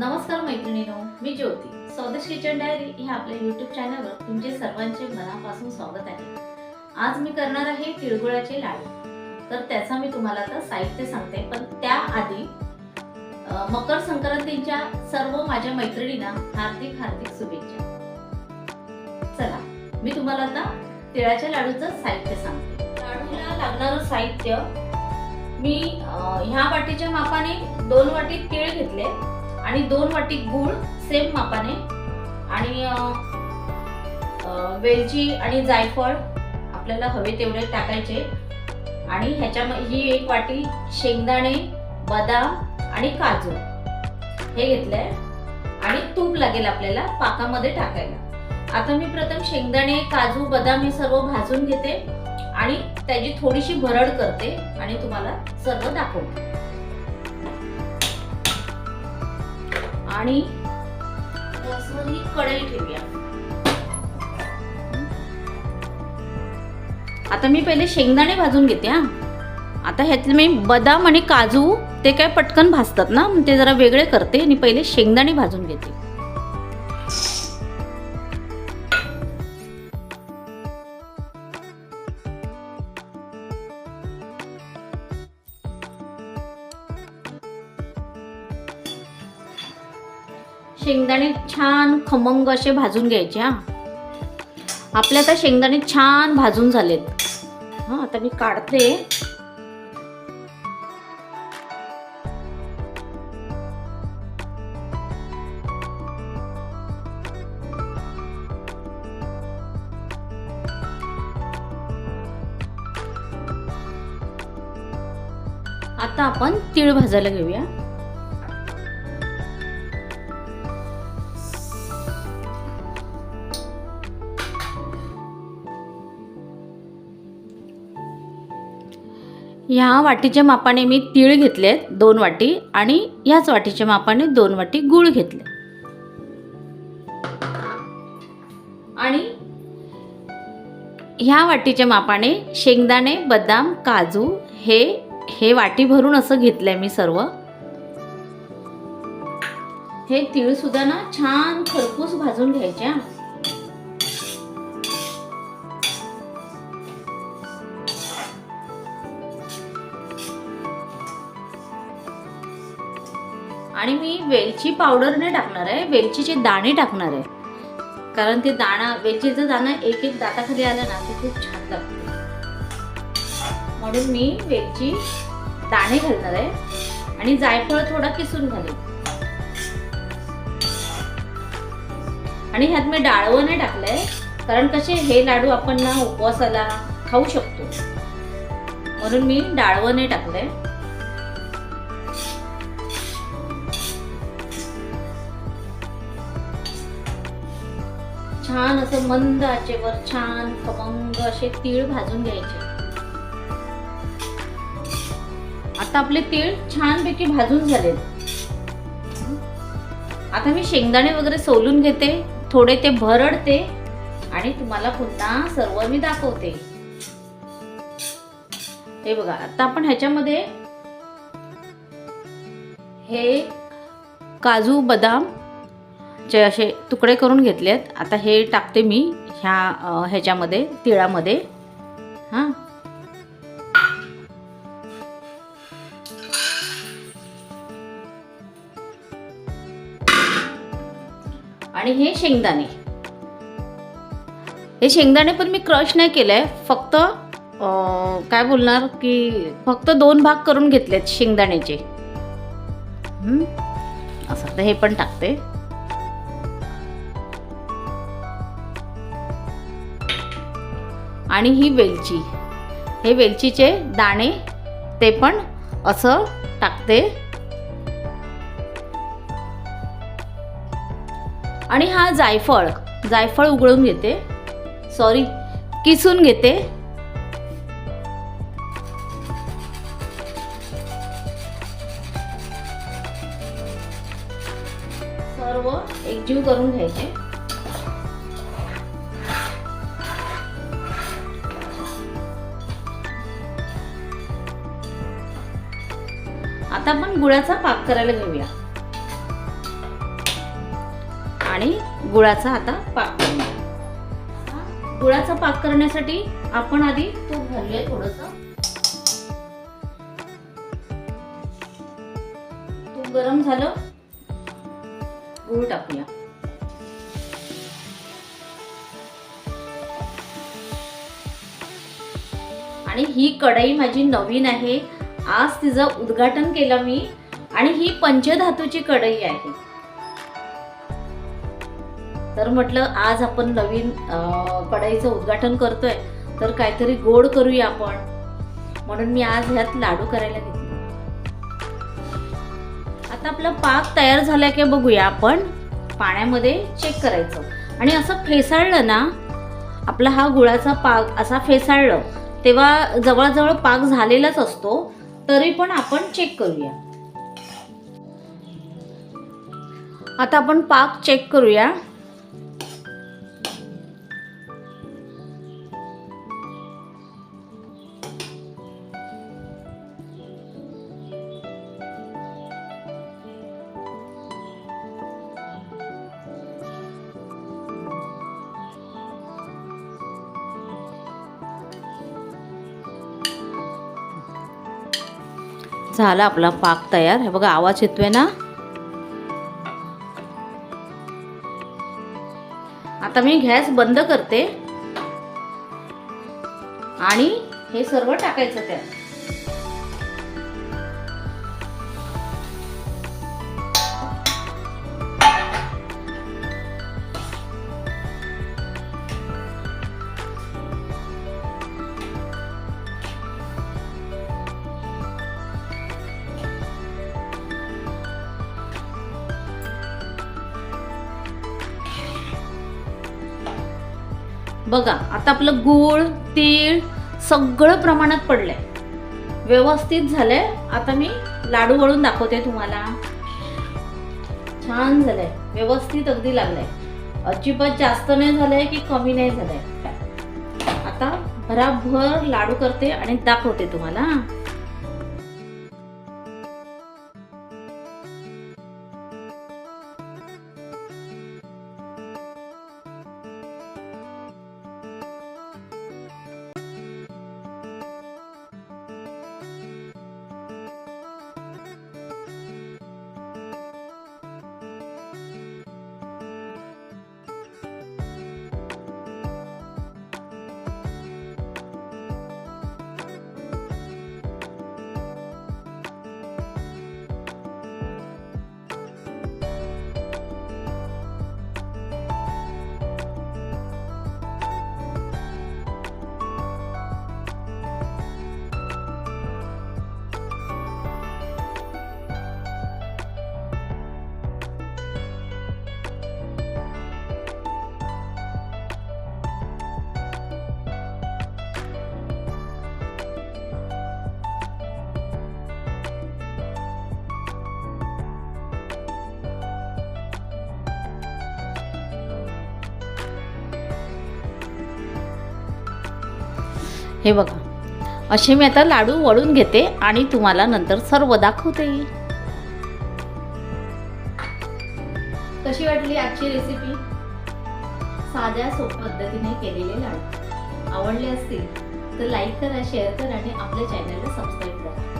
नमस्कार मैत्रिणीनो मी ज्योती. स्वदेश kitchen diary ह्या आपल्या युट्यूब चॅनलवर तुमचे सर्वांचे मनापासून स्वागत आहे. आज मी करणार आहे तिळगुळाचे लाडू. तर त्याचा मी तुम्हाला आता साहित्य सांगते. पण त्याआधी मकर संक्रांतीच्या सर्व माझ्या मैत्रिणींना हार्दिक हार्दिक शुभेच्छा. चला मी तुम्हाला आता तिळाच्या लाडूचं साहित्य सांगते. लाडूला लागणारं साहित्य मी ह्या वाटीच्या मापाने दोन वाटी तीळ घेतले. आणि दोन वाटी गूळ सेम मापाने. आणि वेलची आणि जायफळ आपल्याला हवे तेवढे टाकायचे. आणि ह्याच्यामध्ये ही एक वाटी शेंगदाणे बदाम आणि काजू. हे घेतलंय. आणि तूप लागेल आपल्याला पाकामध्ये टाकायला. आता मी प्रथम शेंगदाणे काजू बदाम हे सर्व भाजून घेते. आणि त्याची थोडीशी भरड करते आणि तुम्हाला सर्व दाखवते. आणि गॅसवर ही कढई ठेवूया. आता मी पहिले शेंगदाणे भाजून घेते हा. आता ह्यातले मी बदाम आणि काजू ते काय पटकन भाजतात ना ते जरा वेगळे करते आणि पहिले शेंगदाणे भाजून घेते. शेंगदाणे छान खमंग असे भाजून घ्यायचे हा. आपल्या आता शेंगदाणे छान भाजून झालेत. हा आता मी काढते. आता आपण तीळ भाजायला घेऊया. ह्या वाटीच्या मापाने मी तीळ घेतले दोन वाटी आणि ह्याच वाटीच्या मापाने दोन वाटी गूळ घेतले. आणि ह्या वाटीच्या मापाने शेंगदाणे बदाम काजू हे हे वाटी भरून असं घेतलंय मी सर्व. हे तीळ सुद्धा ना छान खरपूस भाजून घ्यायचे आणि मी वेलची पावडर नाही टाकणार आहे वेलचीचे दाणे टाकणार आहे. कारण ते दाणा वेलचीचं दाणं एक एक दाताखाली आलं ना ते खूप छान लागतं. म्हणून मी वेलची दाणे घालणार आहे आणि जायफळ थोडा किसून घालेल आणि ह्यात मी डाळवं नाही टाकलंय कारण कसे हे लाडू आपण ना उपवासाला खाऊ शकतो. म्हणून मी डाळवं नाही टाकलंय. छान असं मंद आचेवर छान खमंग असे तीळ भाजून घ्यायचे. आता आपले तीळ छानपैकी भाजून झाले आता मी शेंगदाणे वगैरे सोलून घेते थोडे ते भरडते आणि तुम्हाला पुन्हा सर्व मी दाखवते. हे बघा आता आपण ह्याच्यामध्ये हे काजू बदाम चे असे तुकडे करून घेतलेत. आता हे टाकते मी ह्या ह्याच्यामध्ये तिळामध्ये. हां. आणि हे शेंगदाणे. हे शेंगदाणे पण मी क्रश नाही केलंय. फक्त काय बोलणार की फक्त दोन भाग करून घेतलेत शेंगदाण्याचे. असं तर हे पण टाकते. आणि ही वेलची. हे वेलचीचे दाणे ते पण असं टाकते. आणि हा जायफळ जायफळ उघडून घेते. सॉरी किसून घेते. सर्व एकजीव करून घ्यायचे. आता आपण गुळाचा पाक करायला घेऊया. आणि गुळाचा आता पाक करूया. गुळाचा पाक करण्यासाठी आपण आधी तूप घालूया थोडस. तूप गरम झालं गुळ टाकूया. आणि ही कढई माझी नवीन आहे. आज तिचं उद्घाटन केलं मी आणि ही पंचधातूची कढई आहे. तर म्हटलं आज आपण नवीन कढईचं उद्घाटन करतोय तर काहीतरी गोड करूया आपण. म्हणून मी आज ह्यात लाडू करायला घेतले. आता आपला पाक तयार झाला की बघूया आपण. पाण्यामध्ये चेक करायचं. आणि असं फेसाळलं ना आपला हा गुळाचा पाक असा फेसाळलं तेव्हा जवळजवळ पाक झालेलाच असतो. तरी पण आपण चेक करूया. आता आपण पाक चेक करूया. झाला आपला पाक तयार. हे बघा आवाज येतोय ना? आता मी गॅस बंद करते. आणि हे सर्व टाकायचं त्यात. बघा आता आपलं गूळ तीळ सगळं प्रमाणात पडलंय. व्यवस्थित झालंय. आता मी लाडू वळून दाखवते तुम्हाला. छान झालंय. व्यवस्थित अगदी लागलंय. अजिबात जास्त नाही झालंय की कमी नाही झालंय. आता भराभर लाडू करते आणि दाखवते तुम्हाला. हे बघा. असे मी आता लाडू वळून घेते आणि तुम्हाला नंतर सर्व दाखवते. कशी वाटली आजची रेसिपी साध्या सोप्या पद्धतीने केलेले लाडू. आवडले असतील तर लाईक करा शेअर करा आणि आपल्या चॅनलला सबस्क्राईब करा.